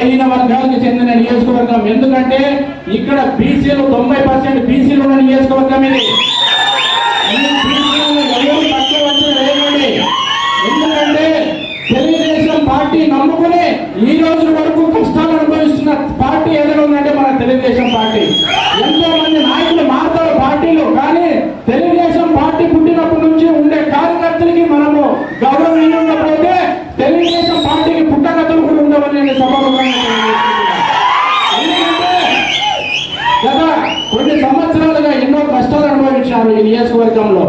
బలహీన వర్గాలకు చెందిన నియోజకవర్గం. ఎందుకంటే ఇక్కడ బీసీలు తొంభై పర్సెంట్ బీసీలు ఉన్న నియోజకవర్గం ఇది. ఎందుకంటే తెలుగుదేశం పార్టీ నమ్ముకుని ఈ రోజు వరకు కష్టాలు అనుభవిస్తున్న పార్టీ ఏదైనా ఉందంటే మన తెలుగుదేశం పార్టీ. ఎంతో మంది నాయకులు మారుతారు పార్టీలు కానీ తెలుగుదేశం పార్టీ పుట్టినప్పటి నుంచి ఉండే కార్యకర్తలకి మనము గౌరవం ఉండకపోతే తెలుగుదేశం పార్టీకి పుట్టకథలు కూడా ఉండవని నేను సభాముఖంగా గత కొన్ని సంవత్సరాలుగా ఎన్నో కష్టాలు అనుభవించారు ఈ నియోజకవర్గంలో.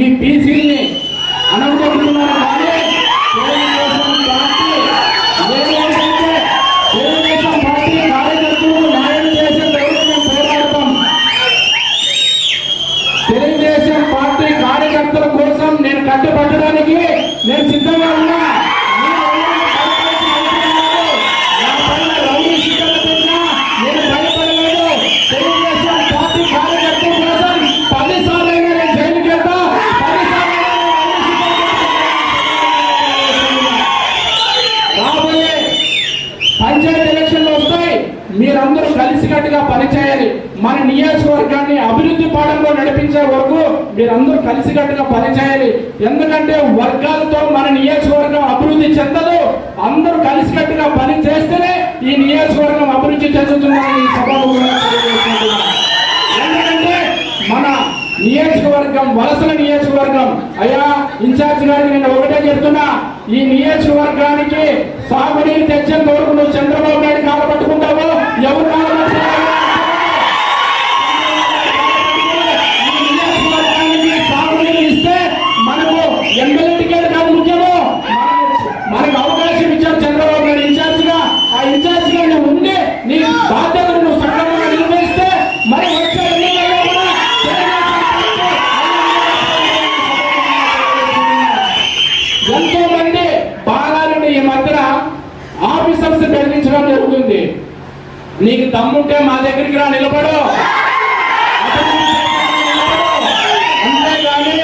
ఈ బీసీని కలిసికట్టుగా పనిచేయాలి. ఎందుకంటే వర్గాలతో మన నియోజకవర్గం అభివృద్ధి చెందదు. అందరూ కలిసికట్టుగా పని చేస్తేనే ఈ నియోజకవర్గం అభివృద్ధి చెందుతుందని ఈ ఎందుకంటే మన నియోజకవర్గం వలసల నియోజకవర్గం అయ్యా ఇన్ఛార్జ్ గారికి నేను ఒకటే చెప్తున్నా ఈ నియోజకవర్గానికి సాగునీరు తెచ్చేంత వరకు నువ్వు చంద్రబాబు నాయుడు కాలు పట్టుకుంటావో ఎవరు ఎంతో మంది బాగాలని ఈ మధ్యన ఆఫీసర్స్ బెదిరించడం జరుగుతుంది. నీకు దమ్ముంటే మా దగ్గరికి రా నిలబడు. అంతేగాని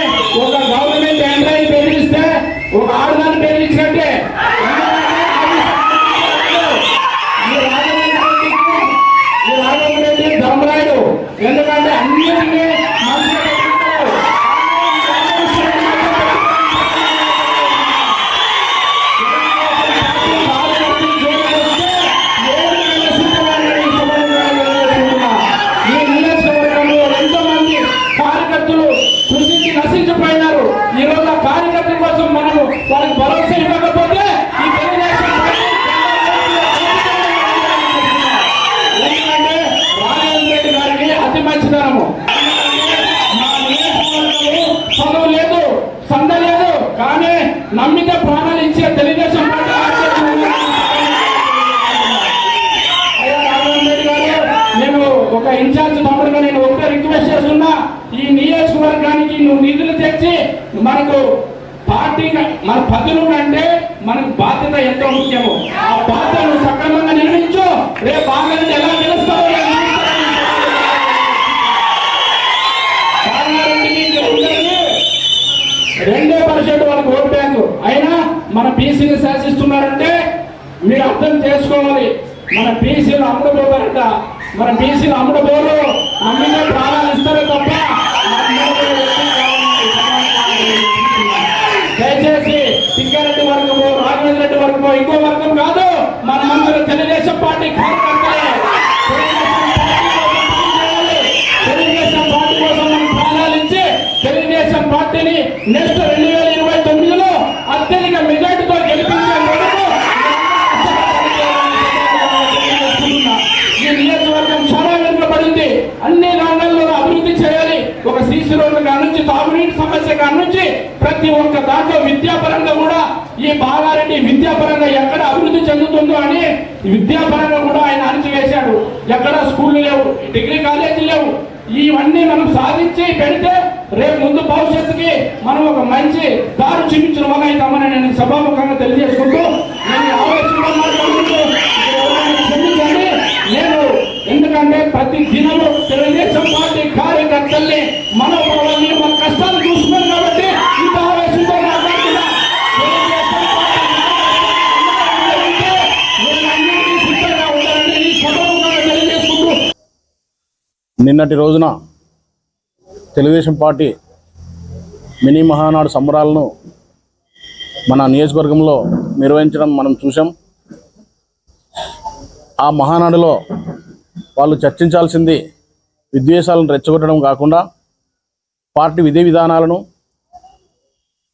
ఒక గవర్నమెంట్ ఎంప్లాయీ బెదిరిస్తే ఒక ఆడదాన్ని బెదిరించినట్టే ఒక ఇన్ఛార్జ్ మెంబర్గా నేను ఒకటే రిక్వెస్ట్ చేస్తున్నా ఈ నియోజకవర్గానికి నువ్వు నిధులు తెచ్చి మనకు పార్టీ మన పదులు అంటే మనకు బాధ్యత ఎంతో ముఖ్యమో. ఆ బాధ్యతను సక్రమంగా నిర్వహించు. రేపు బాగానే ఎలా గెలుస్తావో రెండో బాగారెడ్డికి రెండే పర్సెంట్ వాళ్ళకి ఓట్ బ్యాంక్. అయినా మన బీసీని శాసిస్తున్నారంటే మీరు అర్థం చేసుకోవాలి. మన బీసీలు అమ్ముడుపోతారంట. మన బీసీలు అమ్ముడు అమ్ముడుపోరు నమ్మితే ప్రాణాలు ఇస్తారు తప్ప నమ్మకం ఎక్కువ కావాలి. దయచేసి సింగారెడ్డి వర్గము రాఘవేంద్ర రెడ్డి వర్గము ఇంకో వర్గం కాదు మన మంత్రులు తెలుగుదేశం పార్టీ కార్యకర్తలే తెలుగుదేశం పార్టీ కోసం పనిచేయాలి. తెలుగుదేశం పార్టీ కోసం మనం ప్రాణాలు ఇచ్చి తెలుగుదేశం పార్టీని నెక్స్ట్ రెండు వేల ఇరవై తొమ్మిదిలో అత్యధిక మెజార్టీతో గెలిపించే వరకు ఈ నియోజకవర్గం చాలా వెనుకబడింది అన్ని రంగాల్లో అభివృద్ధి చేయాలి ఒక సీసీ రోడ్ల కాడ నుంచి తాగునీటి సమస్య కాడ నుంచి ప్రతి ఒక్క దాంట్లో విద్యాపరంగా కూడా ఈ బాగారెడ్డి విద్యాపరంగా ఎక్కడ అభివృద్ధి చెందుతుందో అని విద్యాపరంగా కూడా ఆయన అణిచివేశాడు. ఎక్కడ స్కూళ్ళు లేవు డిగ్రీ కాలేజీలు లేవు. ఇవన్నీ మనం సాధించి పెడితే రేపు ముందు భవిష్యత్తుకి మనం ఒక మంచి దారి చూపించిన వాళ్ళ అవుతామని నేను సభాముఖంగా తెలియజేసుకుంటూ నేను ఆవేశంగా నేను ఎందుకంటే ప్రతి దినము తెలుగుదేశం పార్టీ కార్యకర్తల్ని మనోభావాల్ని మన కష్టాలు చూస్తున్నాం నిన్నటి రోజున తెలుగుదేశం పార్టీ మినీ మహానాడు సంబరాలను మన నియోజకవర్గంలో నిర్వహించడం మనం చూసాం ఆ మహానాడులో వాళ్ళు చర్చించాల్సింది విద్వేషాలను రెచ్చగొట్టడం కాకుండా పార్టీ విధి విధానాలను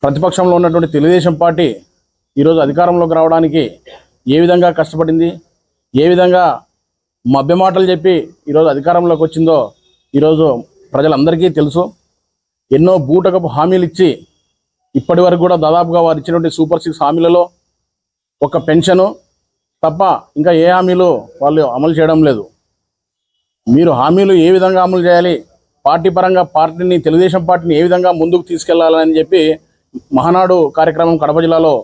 ప్రతిపక్షంలో ఉన్నటువంటి తెలుగుదేశం పార్టీ ఈరోజు అధికారంలోకి రావడానికి ఏ విధంగా కష్టపడింది ఏ విధంగా మభ్యమాటలు చెప్పి ఈరోజు అధికారంలోకి వచ్చిందో ఈరోజు ప్రజలందరికీ తెలుసు. ఎన్నో బూటకపు హామీలు ఇచ్చి ఇప్పటి వరకు కూడా దాదాపుగా వారు ఇచ్చినటువంటి సూపర్ సిక్స్ హామీలలో ఒక పెన్షను తప్ప ఇంకా ఏ హామీలు వాళ్ళు అమలు చేయడం లేదు. మీరు హామీలు ఏ విధంగా అమలు చేయాలి పార్టీ పరంగా పార్టీని తెలుగుదేశం పార్టీని ఏ విధంగా ముందుకు తీసుకెళ్ళాలని చెప్పి మహానాడు కార్యక్రమం కడప జిల్లాలో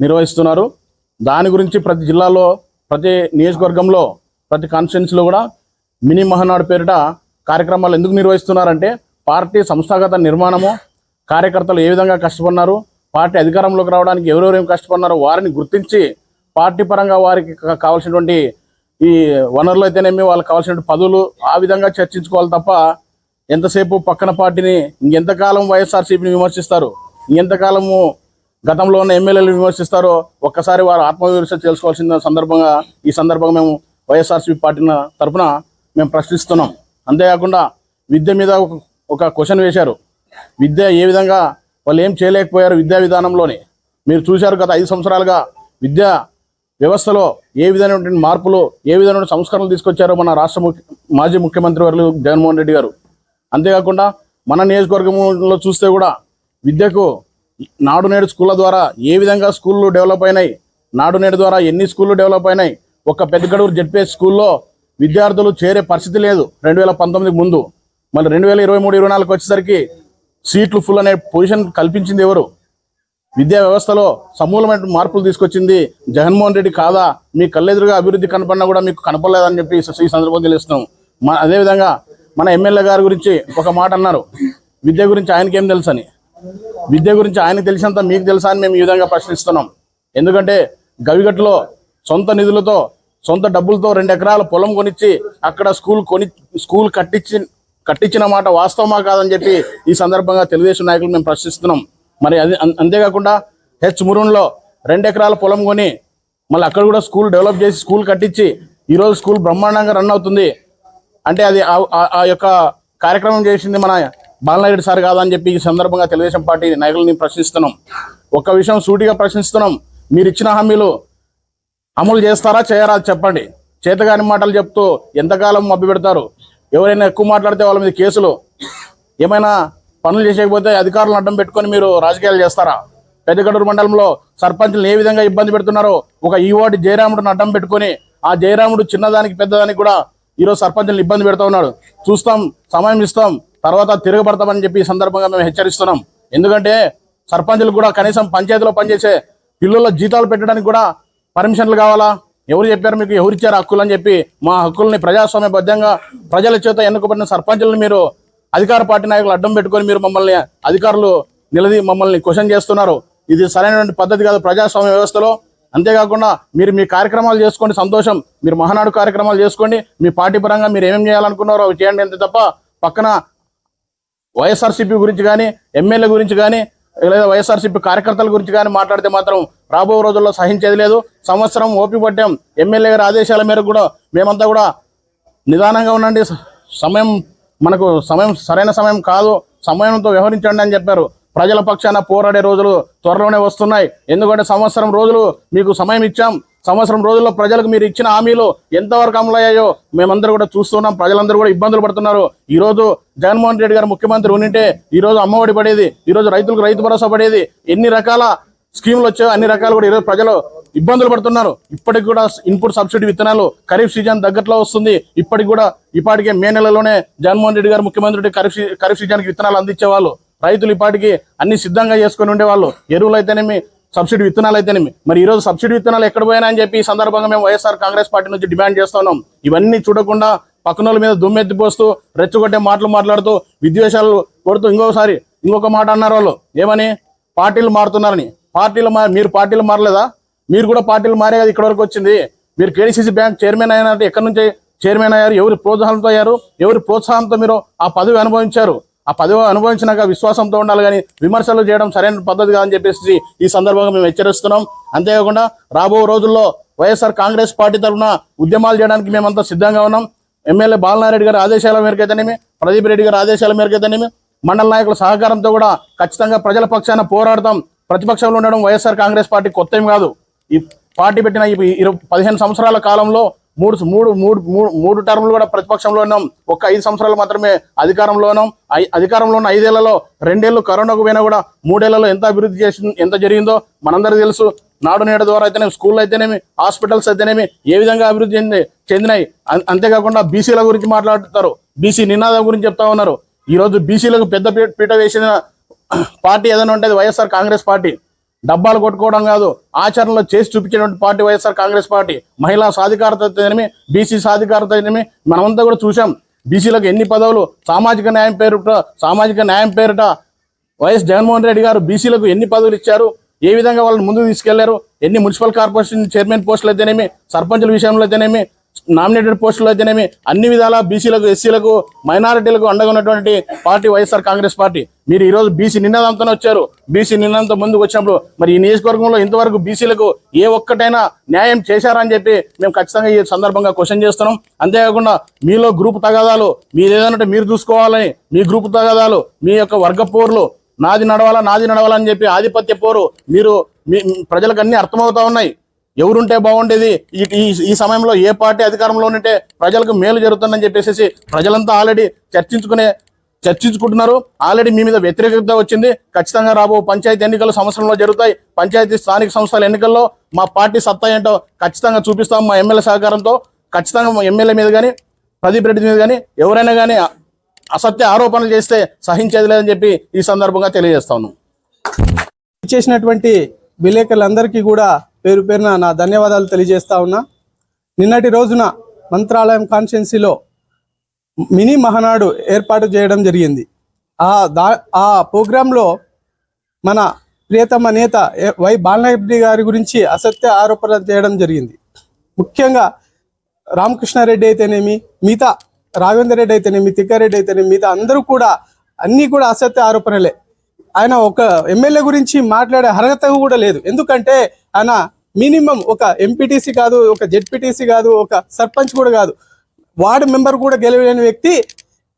నిర్వహిస్తున్నారు. దాని గురించి ప్రతి జిల్లాలో ప్రతి నియోజకవర్గంలో ప్రతి కాన్స్టిట్యున్సీలో కూడా మినీ మహానాడు పేరిట కార్యక్రమాలు ఎందుకు నిర్వహిస్తున్నారంటే పార్టీ సంస్థాగత నిర్మాణము కార్యకర్తలు ఏ విధంగా కష్టపడినారు పార్టీ అధికారంలోకి రావడానికి ఎవరెవరు ఏం కష్టపడినారో వారిని గుర్తించి పార్టీ పరంగా వారికి కావాల్సినటువంటి ఈ వనరులు అయితేనేమి వాళ్ళకి కావాల్సిన పదవులు ఆ విధంగా చర్చించుకోవాలి తప్ప ఎంతసేపు పక్కన పార్టీని ఇంకెంతకాలం వైఎస్ఆర్సీపీని విమర్శిస్తారు ఇంకెంతకాలము గతంలో ఉన్న ఎమ్మెల్యేలు విమర్శిస్తారో ఒక్కసారి వారు ఆత్మవిమర్శ చేసుకోవాల్సిన సందర్భంగా ఈ సందర్భంగా మేము వైఎస్ఆర్సీపీ పార్టీ తరఫున మేము ప్రశ్నిస్తున్నాం. అంతేకాకుండా విద్య మీద ఒక- ఒక క్వశ్చన్ వేశారు. విద్య ఏ విధంగా వాళ్ళు ఏం చేయలేకపోయారు విద్యా విధానంలోని? మీరు చూశారు గత ఐదు సంవత్సరాలుగా విద్యా వ్యవస్థలో ఏ విధమైనటువంటి మార్పులు ఏ విధమైన సంస్కరణలు తీసుకొచ్చారో మన రాష్ట్ర మాజీ ముఖ్యమంత్రి వర్లు జగన్మోహన్ రెడ్డి గారు. అంతేకాకుండా మన నియోజకవర్గంలో చూస్తే కూడా విద్యకు నాడు నేడు స్కూళ్ళ ద్వారా ఏ విధంగా స్కూళ్ళు డెవలప్ అయినాయి? నాడు నేడు ద్వారా ఎన్ని స్కూళ్ళు డెవలప్ అయినాయి? ఒక పెద్దగడూరు జడ్పీ స్కూల్లో విద్యార్థులు చేరే పరిస్థితి లేదు రెండు వేల పంతొమ్మిదికి ముందు. మళ్ళీ రెండు వేల ఇరవై మూడు ఇరవై నాలుగు వచ్చేసరికి సీట్లు ఫుల్ అనే పొజిషన్ కల్పించింది ఎవరు? విద్యా వ్యవస్థలో సమూలమైన మార్పులు తీసుకొచ్చింది జగన్మోహన్ రెడ్డి కాదా? మీ కళ్ళెదురుగా అభివృద్ధి కనపడినా కూడా మీకు కనపడలేదని చెప్పి ఈ సందర్భంగా తెలుస్తున్నాం మన అదేవిధంగా మన ఎమ్మెల్యే గారి గురించి ఒక మాట అన్నారు. విద్య గురించి ఆయనకేం తెలుసు అని విద్య గురించి ఆయనకు తెలిసినంత మీకు తెలుసా అని మేము ఈ విధంగా ప్రశ్నిస్తున్నాం. ఎందుకంటే గవిగట్లో సొంత నిధులతో సొంత డబ్బులతో రెండు ఎకరాల పొలం కొనిచ్చి అక్కడ స్కూల్ కొని స్కూల్ కట్టించి కట్టించిన మాట వాస్తవమా కాదని చెప్పి ఈ సందర్భంగా తెలుగుదేశం నాయకులు మేము ప్రశ్నిస్తున్నాం. మరి అది అంతేకాకుండా హెచ్ మురున్లో రెండు ఎకరాల పొలం కొని మళ్ళీ అక్కడ కూడా స్కూల్ డెవలప్ చేసి స్కూల్ కట్టించి ఈరోజు స్కూల్ బ్రహ్మాండంగా రన్ అవుతుంది. అంటే అది ఆ- యొక్క కార్యక్రమం చేసింది మన బాలనాయుడు సార్ కాదని చెప్పి ఈ సందర్భంగా తెలుగుదేశం పార్టీ నాయకులని ప్రశ్నిస్తున్నాం. ఒక విషయం సూటిగా ప్రశ్నిస్తున్నాం. మీరు ఇచ్చిన హామీలు అమలు చేస్తారా చేయరా చెప్పండి. చేతగాని మాటలు చెప్తూ ఎంతకాలం మభ్య పెడతారు? ఎవరైనా ఎక్కువ మాట్లాడితే వాళ్ళ మీద కేసులు. ఏమైనా పనులు చేసేకపోతే అధికారులను అడ్డం పెట్టుకొని మీరు రాజకీయాలు చేస్తారా? పెద్దగడూరు మండలంలో సర్పంచులు ఏ విధంగా ఇబ్బంది పెడుతున్నారో ఒక ఈవాడి జయరాముడిని అడ్డం పెట్టుకొని ఆ జయరాముడు చిన్నదానికి పెద్దదానికి కూడా ఈరోజు సర్పంచులను ఇబ్బంది పెడతా ఉన్నాడు. చూస్తాం సమయం ఇస్తాం తర్వాత తిరగబడతామని చెప్పి ఈ సందర్భంగా మేము హెచ్చరిస్తున్నాం. ఎందుకంటే సర్పంచులు కూడా కనీసం పంచాయతీలో పనిచేసే పిల్లల జీతాలు పెట్టడానికి కూడా పర్మిషన్లు కావాలా? ఎవరు చెప్పారు మీకు? ఎవరు ఇచ్చారు హక్కులు అని చెప్పి మా హక్కుల్ని ప్రజాస్వామ్యబద్ధంగా ప్రజల చేత ఎన్నుకబడిన సర్పంచులను మీరు అధికార పార్టీ నాయకులు అడ్డం పెట్టుకొని మీరు మమ్మల్ని అధికారులు నిలది మమ్మల్ని క్వశ్చన్ చేస్తున్నారు. ఇది సరైనటువంటి పద్ధతి కాదు ప్రజాస్వామ్య వ్యవస్థలో. అంతేకాకుండా మీరు మీ కార్యక్రమాలు చేసుకోండి సంతోషం. మీరు మహానాడు కార్యక్రమాలు చేసుకోండి. మీ పార్టీ పరంగా మీరు ఏమేమి చేయాలనుకున్నారో అవి చేయండి అంతే తప్ప పక్కన వైఎస్ఆర్సీపీ గురించి కానీ ఎమ్మెల్యే గురించి కానీ లేదా వైఎస్ఆర్సీపీ కార్యకర్తల గురించి కానీ మాట్లాడితే మాత్రం రాబో రోజుల్లో సహించేది లేదు. సంవత్సరం ఓపి పట్టాం. ఎమ్మెల్యే గారి ఆదేశాల మేరకు కూడా మేమంతా కూడా నిదానంగా ఉండండి. సమయం మనకు సమయం సరైన సమయం కాదు. సమయంతో వ్యవహరించండి అని చెప్పారు. ప్రజల పక్షాన పోరాడే రోజులు త్వరలోనే వస్తున్నాయి. ఎందుకంటే సంవత్సరం రోజులు మీకు సమయం ఇచ్చాం. సంవత్సరం రోజుల్లో ప్రజలకు మీరు ఇచ్చిన హామీలు ఎంతవరకు అమలయ్యాయో మేమందరూ కూడా చూస్తున్నాం. ప్రజలందరూ కూడా ఇబ్బందులు పడుతున్నారు. ఈరోజు జగన్మోహన్ రెడ్డి గారు ముఖ్యమంత్రి ఉండింటే ఈ రోజు అమ్మఒడి పడేది ఈరోజు రైతులకు రైతు భరోసా పడేది ఎన్ని రకాల స్కీములు వచ్చాయో అన్ని రకాలు కూడా ఈరోజు ప్రజలు ఇబ్బందులు పడుతున్నారు. ఇప్పటికి కూడా ఇన్పుట్ సబ్సిడీ విత్తనాలు ఖరీఫ్ సీజన్ దగ్గరలో వస్తుంది. ఇప్పటికి కూడా ఇప్పటికే మే నెలలోనే జగన్మోహన్ రెడ్డి గారు ముఖ్యమంత్రి ఖరీఫ్ ఖరీఫ్ సీజన్కి విత్తనాలు అందించేవాళ్ళు. రైతులు ఇప్పటికీ అన్ని సిద్ధంగా చేసుకుని ఉండేవాళ్ళు. ఎరువులు అయితేనేమి సబ్సిడీ విత్తనాలు అయితేనేమి. మరి ఈ రోజు సబ్సిడీ విత్తనాలు ఎక్కడ పోయినా అని చెప్పి ఈ సందర్భంగా మేము వైఎస్ఆర్ కాంగ్రెస్ పార్టీ నుంచి డిమాండ్ చేస్తున్నాం. ఇవన్నీ చూడకుండా పక్కనోళ్ళ మీద దుమ్మెత్తిపోస్తూ రెచ్చగొట్టే మాటలు మాట్లాడుతూ విద్వేషాలు కొడుతూ ఇంకొకసారి ఇంకొక మాట అన్నారు వాళ్ళు. ఏమని? పార్టీలు మారుతున్నారని. పార్టీలు మా మీరు పార్టీలు మారలేదా? మీరు కూడా పార్టీలు మారే కదా ఇక్కడ వరకు వచ్చింది. మీరు కేడీసీసీ బ్యాంక్ చైర్మన్ అయినట్టు ఎక్కడి నుంచి చైర్మన్ అయ్యారు? ఎవరి ప్రోత్సాహంతో అయ్యారు? ఎవరి ప్రోత్సాహంతో మీరు ఆ పదవి అనుభవించారు? ఆ పదవి అనుభవించినాక విశ్వాసంతో ఉండాలి కానీ విమర్శలు చేయడం సరైన పద్ధతి కాదని చెప్పేసి ఈ సందర్భంగా మేము హెచ్చరిస్తున్నాం. అంతేకాకుండా రాబో రోజుల్లో వైఎస్ఆర్ కాంగ్రెస్ పార్టీ తరఫున ఉద్యమాలు చేయడానికి మేమంతా సిద్ధంగా ఉన్నాం. ఎమ్మెల్యే బాలనారెడ్డి గారి ఆదేశాల మేరకైతేనేమి ప్రదీప్ రెడ్డి గారి ఆదేశాల మేరకైతేనేమి మండల నాయకుల సహకారంతో కూడా ఖచ్చితంగా ప్రజల పక్షాన పోరాడతాం. ప్రతిపక్షంలో ఉండడం వైఎస్ఆర్ కాంగ్రెస్ పార్టీ కొత్త కాదు. ఈ పార్టీ పెట్టిన ఈ ఇరవై పదిహేను సంవత్సరాల కాలంలో మూడు మూడు మూడు మూడు మూడు కూడా ప్రతిపక్షంలో ఉన్నాం. ఒక్క ఐదు సంవత్సరాలు మాత్రమే అధికారంలో ఉన్నాం. ఐ- అధికారంలో ఉన్న ఐదేళ్ళలో రెండేళ్ళు కరోనాకు పోయినా కూడా మూడేళ్ళలో ఎంత అభివృద్ధి చేసి ఎంత జరిగిందో మనందరికీ తెలుసు. నాడు నేడు ద్వారా అయితేనేమి స్కూళ్ళు అయితేనేమి హాస్పిటల్స్ అయితేనేమి ఏ విధంగా అభివృద్ధి చెంది చెందినాయి. అంతేకాకుండా బీసీల గురించి మాట్లాడుతారు. బీసీ నినాదం గురించి చెప్తా ఉన్నారు. ఈరోజు బీసీలకు పెద్ద పీట వేసిన పార్టీ ఏదైనా ఉంటుంది వైఎస్ఆర్ కాంగ్రెస్ పార్టీ. డబ్బాలు కొట్టుకోవడం కాదు ఆచరణలో చేసి చూపించినటువంటి పార్టీ వైఎస్ఆర్ కాంగ్రెస్ పార్టీ. మహిళా సాధికారత ఏమి బీసీ సాధికారత ఏమి మనమంతా కూడా చూసాం బీసీలకు ఎన్ని పదవులు? సామాజిక న్యాయం పేరుట సామాజిక న్యాయం పేరుట వైఎస్ జగన్మోహన్ రెడ్డి గారు బీసీలకు ఎన్ని పదవులు ఇచ్చారు? ఏ విధంగా వాళ్ళని ముందుకు తీసుకెళ్ళారు? ఎన్ని మున్సిపల్ కార్పొరేషన్ చైర్మన్ పోస్టులు అయితేనేమి సర్పంచుల విషయంలో అయితేనేమి నామినేటెడ్ పోస్టులు అయితేనేమి అన్ని విధాలా బీసీలకు ఎస్సీలకు మైనారిటీలకు అండగా ఉన్నటువంటి పార్టీ వైఎస్ఆర్ కాంగ్రెస్ పార్టీ. మీరు ఈరోజు బీసీ నిన్నదంతా వచ్చారు. బీసీ నినాదంతో ముందుకు వచ్చినప్పుడు మరి ఈ నియోజకవర్గంలో ఇంతవరకు బీసీలకు ఏ ఒక్కటైనా న్యాయం చేశారని చెప్పి మేము ఖచ్చితంగా ఈ సందర్భంగా క్వశ్చన్ చేస్తున్నాం. అంతేకాకుండా మీలో గ్రూప్ తగాదాలు మీరు ఏదైనా మీరు చూసుకోవాలని మీ గ్రూప్ తగాదాలు మీ యొక్క వర్గ పోర్లు నాది నడవాలా నాది నడవాలని చెప్పి ఆధిపత్య పోరు మీరు మీ ప్రజలకు అన్ని అర్థమవుతా ఉన్నాయి. ఎవరుంటే బాగుండేది? ఈ ఈ- ఈ సమయంలో ఏ పార్టీ అధికారంలో ఉంటే ప్రజలకు మేలు జరుగుతుందని చెప్పేసి ప్రజలంతా ఆల్రెడీ చర్చించుకునే చర్చించుకుంటున్నారు. ఆల్రెడీ మీ మీద వ్యతిరేకత వచ్చింది. ఖచ్చితంగా రాబో పంచాయతీ ఎన్నికలు సంవత్సరంలో జరుగుతాయి. పంచాయతీ స్థానిక సంస్థల ఎన్నికల్లో మా పార్టీ సత్తా ఏంటో ఖచ్చితంగా చూపిస్తాం మా ఎమ్మెల్యే సహకారంతో. ఖచ్చితంగా మా ఎమ్మెల్యే మీద కానీ ప్రదీప్ రెడ్డి మీద కానీ ఎవరైనా కానీ అసత్య ఆరోపణలు చేస్తే సహించేది లేదని చెప్పి ఈ సందర్భంగా తెలియజేస్తాను చేసినటువంటి విలేకరులందరికీ కూడా పేరు పేరున నా ధన్యవాదాలు తెలియజేస్తా ఉన్నా. నిన్నటి రోజున మంత్రాలయం కాన్స్టిట్యున్సీలో మినీ మహానాడు ఏర్పాటు చేయడం జరిగింది. ఆ దా ఆ ప్రోగ్రాంలో మన ప్రియతమ నేత వై బాలనారెడ్డి గారి గురించి అసత్య ఆరోపణలు చేయడం జరిగింది. ముఖ్యంగా రామకృష్ణారెడ్డి అయితేనేమి మిగతా రాఘవేందర్ రెడ్డి అయితేనేమి తిక్కారెడ్డి అయితేనేమి మిగతా అందరూ కూడా అన్నీ కూడా అసత్య ఆరోపణలే. ఆయన ఒక ఎమ్మెల్యే గురించి మాట్లాడే అర్హత కూడా లేదు. ఎందుకంటే ఆయన మినిమం ఒక ఎంపీటీసీ కాదు ఒక జెడ్పీటీసీ కాదు ఒక సర్పంచ్ కూడా కాదు. వార్డు మెంబర్ కూడా గెలవలేని వ్యక్తి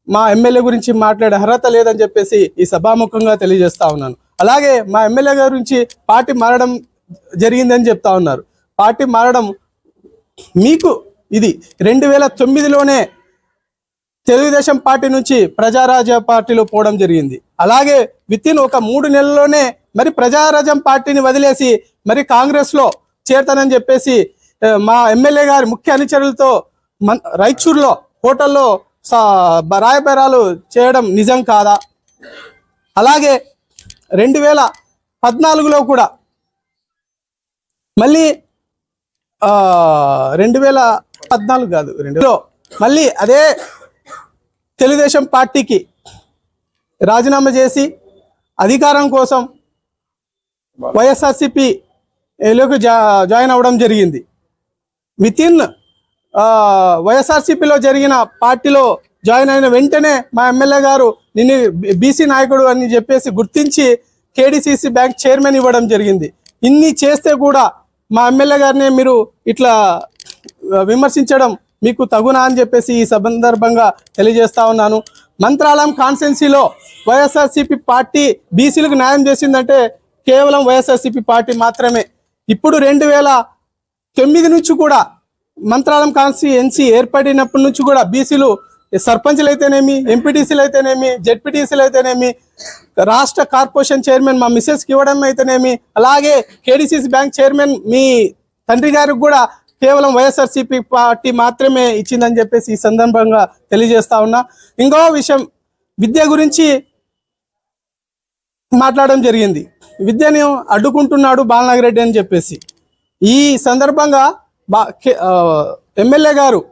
మా ఎమ్మెల్యే గురించి మాట్లాడే అర్హత లేదని చెప్పేసి ఈ సభాముఖంగా తెలియజేస్తా ఉన్నాను. అలాగే మా ఎమ్మెల్యే గురించి పార్టీ మారడం జరిగిందని చెప్తా ఉన్నారు. పార్టీ మారడం మీకు ఇది రెండు వేల తొమ్మిదిలోనే తెలుగుదేశం పార్టీ నుంచి ప్రజారాజ్య పార్టీలో పోవడం జరిగింది. అలాగే విత్ ఇన్ ఒక మూడు నెలల్లోనే మరి ప్రజారాజ్యం పార్టీని వదిలేసి మరి కాంగ్రెస్లో చేరతానని చెప్పేసి మా ఎమ్మెల్యే గారి ముఖ్య అనుచరులతో మన్ రాయచూర్లో హోటల్లో రాయబారాలు చేయడం నిజం కాదా? అలాగే రెండు వేల పద్నాలుగులో కూడా మళ్ళీ రెండు వేల పద్నాలుగు కాదు రెండులో మళ్ళీ అదే తెలుగుదేశం పార్టీకి రాజీనామా చేసి అధికారం కోసం వైఎస్ఆర్సిపి లోకి జా జాయిన్ అవ్వడం జరిగింది. విత్ ఇన్ వైఎస్ఆర్సీపీలో జరిగిన పార్టీలో జాయిన్ అయిన వెంటనే మా ఎమ్మెల్యే గారు నిన్ను బీసీ నాయకుడు అని చెప్పేసి గుర్తించి కేడిసిసి బ్యాంక్ చైర్మన్ ఇవ్వడం జరిగింది. ఇన్ని చేస్తే కూడా మా ఎమ్మెల్యే గారిని మీరు ఇట్లా విమర్శించడం మీకు తగునా అని చెప్పేసి ఈ సందర్భంగా తెలియజేస్తా ఉన్నాను. మంత్రాలయం కాన్సెన్సీలో వైఎస్ఆర్సీపీ పార్టీ బీసీలకు న్యాయం చేసిందంటే కేవలం వైఎస్ఆర్సీపీ పార్టీ మాత్రమే. ఇప్పుడు రెండు వేల తొమ్మిది నుంచి కూడా మంత్రాలయం కాన్స్టిట్యుయెన్సీ ఏర్పడినప్పటి నుంచి కూడా బీసీలు సర్పంచ్లు అయితేనేమి ఎంపీటీసీలు అయితేనేమి జెడ్పీటీసీలు అయితేనేమి రాష్ట్ర కార్పొరేషన్ చైర్మన్ మా మిస్సెస్కి ఇవ్వడం అయితేనేమి అలాగే కేడీసీసీ బ్యాంక్ చైర్మన్ మీ తండ్రి గారికి కూడా కేవలం వైఎస్ఆర్సీపీ పార్టీ మాత్రమే ఇచ్చిందని చెప్పేసి ఈ సందర్భంగా తెలియజేస్తా ఉన్నా. ఇంకో విషయం విద్య గురించి మాట్లాడడం జరిగింది. విద్యను అడ్డుకుంటున్నాడు బాలనాగిరెడ్డి అని చెప్పేసి. ఈ సందర్భంగా బా కే- ఎమ్మెల్యే గారు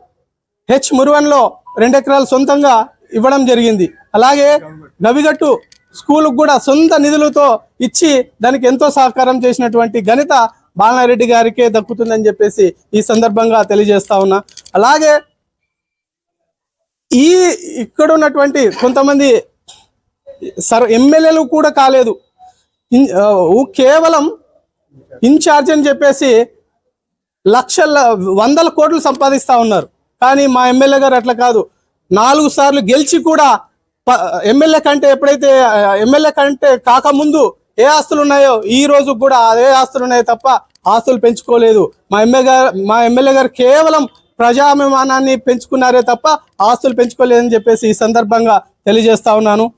హెచ్ మురువన్లో రెండు ఎకరాలు సొంతంగా ఇవ్వడం జరిగింది. అలాగే గవిగట్టు స్కూల్కు కూడా సొంత నిధులతో ఇచ్చి దానికి ఎంతో సహకారం చేసినటువంటి ఘనత బాలనారెడ్డి గారికే దక్కుతుందని చెప్పేసి ఈ సందర్భంగా తెలియజేస్తా ఉన్నా. అలాగే ఈ ఇక్కడ ఉన్నటువంటి కొంతమంది సర్ ఎమ్మెల్యేలు కూడా కాలేదు. కేవలం ఇన్ఛార్జ్ అని చెప్పేసి లక్షల వందల కోట్లు సంపాదిస్తూ ఉన్నారు. కానీ మా ఎమ్మెల్యే గారు అట్లా కాదు. నాలుగు సార్లు గెలిచి కూడా ప- ఎమ్మెల్యే కంటే ఎప్పుడైతే ఎమ్మెల్యే కంటే కాకముందు ఏ ఆస్తులు ఉన్నాయో ఈ రోజు కూడా అదే ఆస్తులు ఉన్నాయో తప్ప ఆస్తులు పెంచుకోలేదు. మా ఎమ్మెల్యే గారు మా ఎమ్మెల్యే గారు కేవలం ప్రజాభిమానాన్ని పెంచుకున్నారే తప్ప ఆస్తులు పెంచుకోలేదని చెప్పేసి ఈ సందర్భంగా తెలియజేస్తా ఉన్నాను.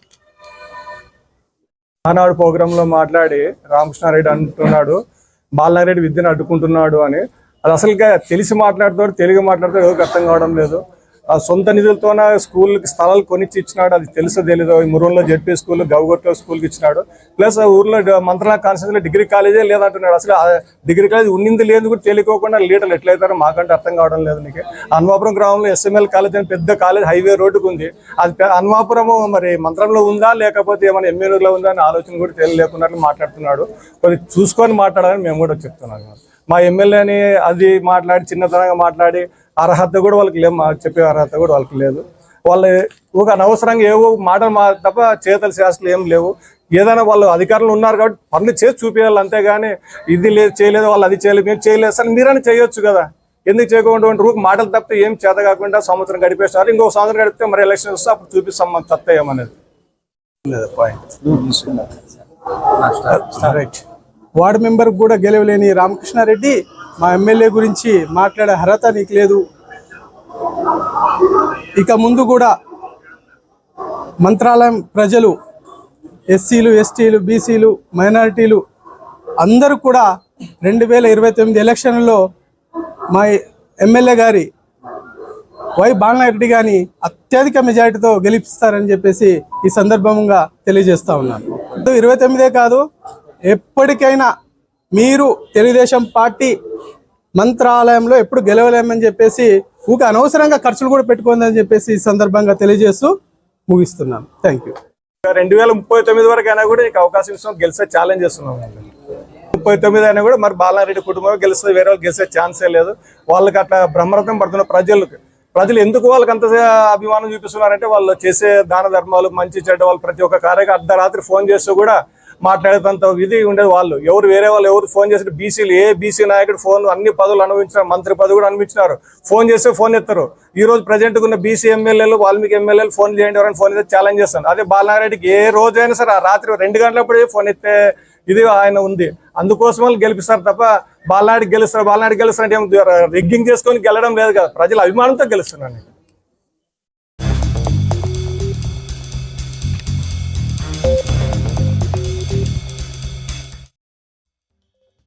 ఆనాడు ప్రోగ్రామ్లో మాట్లాడి రామకృష్ణారెడ్డి అంటున్నాడు బాలనారెడ్డి విద్యను అడ్డుకుంటున్నాడు అని. అది అసలుగా తెలిసి మాట్లాడుతాడు తెలుగు మాట్లాడతాడు ఎవరికి అర్థం కావడం లేదు. సొంత నిధులతోన స్కూల్కి స్థలాలు కొనిచ్చి ఇచ్చినాడు అది తెలుసు తెలీదు ఈ మురుంలో జెడ్పీ స్కూల్ గౌగొట్లో స్కూల్కి ఇచ్చినాడు. ప్లస్ ఊర్లో మంత్రాల కాన్స్టిట్యూన్సీలో డిగ్రీ కాలేజే లేదంటున్నాడు. అసలు ఆ డిగ్రీ కాలేజ్ ఉండింది లేదు కూడా తెలియకోకుండా లీడర్లు ఎట్లయితారో మాకంటే అర్థం కావడం లేదు నీకు. అన్వాపురం గ్రామంలో ఎస్ఎంఎల్ కాలేజ్ అని పెద్ద కాలేజ్ హైవే రోడ్డుకు ఉంది. అది పె- అన్వాపురము మరి మంత్రంలో ఉందా లేకపోతే ఏమైనా ఎమ్మెల్యేలో ఉందా అని ఆలోచన కూడా తెలియలేకున్నట్లు మాట్లాడుతున్నాడు. కొద్దిగా చూసుకొని మాట్లాడాలని మేము కూడా చెప్తున్నాం. మా ఎమ్మెల్యేని అది మాట్లాడి చిన్నతనంగా మాట్లాడి అర్హత కూడా వాళ్ళకి లేవు మా చెప్పే అర్హత కూడా వాళ్ళకి లేదు. వాళ్ళు ఒక అనవసరంగా ఏవో మాటలు మా తప్ప చేతల శాస్త్రాలు ఏం లేవు. ఏదైనా వాళ్ళు అధికారులు ఉన్నారు కాబట్టి పనులు చేసి చూపించాలి అంతేగాని ఇది లేదు చేయలేదు వాళ్ళు అది చేయలేదు మేము చేయలేదు. సార్ మీరైనా చేయొచ్చు కదా. ఎందుకు చేయకుండా రూపు మాటలు తప్పితే ఏం చేత కాకుండా సంవత్సరం గడిపేస్తారు ఇంకో సంవత్సరం గడిపితే మరి ఎలక్షన్ వస్తే అప్పుడు చూపిస్తాం మన తత్త ఏమనేది. రైట్ వార్డు మెంబర్ కూడా గెలవలేని రామకృష్ణారెడ్డి మా ఎమ్మెల్యే గురించి మాట్లాడే అర్హత నీకు లేదు. ఇక ముందు కూడా మంత్రాలయం ప్రజలు ఎస్సీలు ఎస్టీలు బీసీలు మైనారిటీలు అందరూ కూడా రెండు వేల ఇరవై తొమ్మిది ఎలక్షన్లో మా ఎమ్మెల్యే గారి వై బాలనారెడ్డి గారిని అత్యధిక మెజారిటీతో గెలిపిస్తారని చెప్పేసి ఈ సందర్భంగా తెలియజేస్తా ఉన్నాను. ఇరవై తొమ్మిదే కాదు ఎప్పటికైనా మీరు తెలుగుదేశం పార్టీ మంత్రాలయంలో ఎప్పుడు గెలవలేమని చెప్పేసి ఊక అనవసరంగా ఖర్చులు కూడా పెట్టుకుందని చెప్పేసి ఈ సందర్భంగా తెలియజేస్తూ ముగిస్తున్నాను. థ్యాంక్ యూ రెండు వేల ముప్పై తొమ్మిది వరకు అయినా కూడా నీకు అవకాశం ఇస్తాం గెలిచే ఛాలెంజ్ చేస్తున్నాం ముప్పై తొమ్మిది అయినా కూడా మరి బాలారెడ్డి కుటుంబం గెలిస్తే వేరే వాళ్ళు గెలిచే ఛాన్సే లేదు. వాళ్ళకి అట్లా బ్రహ్మరథం పడుతున్న ప్రజలకు ప్రజలు ఎందుకు వాళ్ళకి అంత అభిమానం చూపిస్తున్నారంటే వాళ్ళు చేసే దాన ధర్మాలు మంచి చెడ్డ వాళ్ళు ప్రతి ఒక్క కార్యక్రమం అర్ధరాత్రి ఫోన్ చేస్తూ కూడా మాట్లాడేంత విధి ఉండేది వాళ్ళు. ఎవరు వేరే వాళ్ళు ఎవరు ఫోన్ చేసి బీసీలు ఏ బీసీ నాయకుడు ఫోన్ అన్ని పదవులు అనుభవించినారు మంత్రి పదవి కూడా అనుభవించినారు. ఫోన్ చేస్తే ఫోన్ ఎత్తారు. ఈ రోజు ప్రజెంట్ ఉన్న బీసీ ఎమ్మెల్యేలు వాల్మీకి ఎమ్మెల్యేలు ఫోన్ చేయండి ఎవరైనా ఫోన్ చేస్తే ఛాలెంజ్ చేస్తాను అదే బాలనారెడ్డికి ఏ రోజైనా సరే ఆ రాత్రి రెండు గంటలప్పుడే ఫోన్ ఎత్తే ఇది ఆయన ఉంది. అందుకోసం వాళ్ళు గెలిపిస్తారు తప్ప బాలనాడికి గెలుస్తారు బాలనాడికి గెలుస్తారు అంటే రిగ్గింగ్ చేసుకొని గెలడం లేదు కదా. ప్రజల అభిమానంతో గెలుస్తున్నాను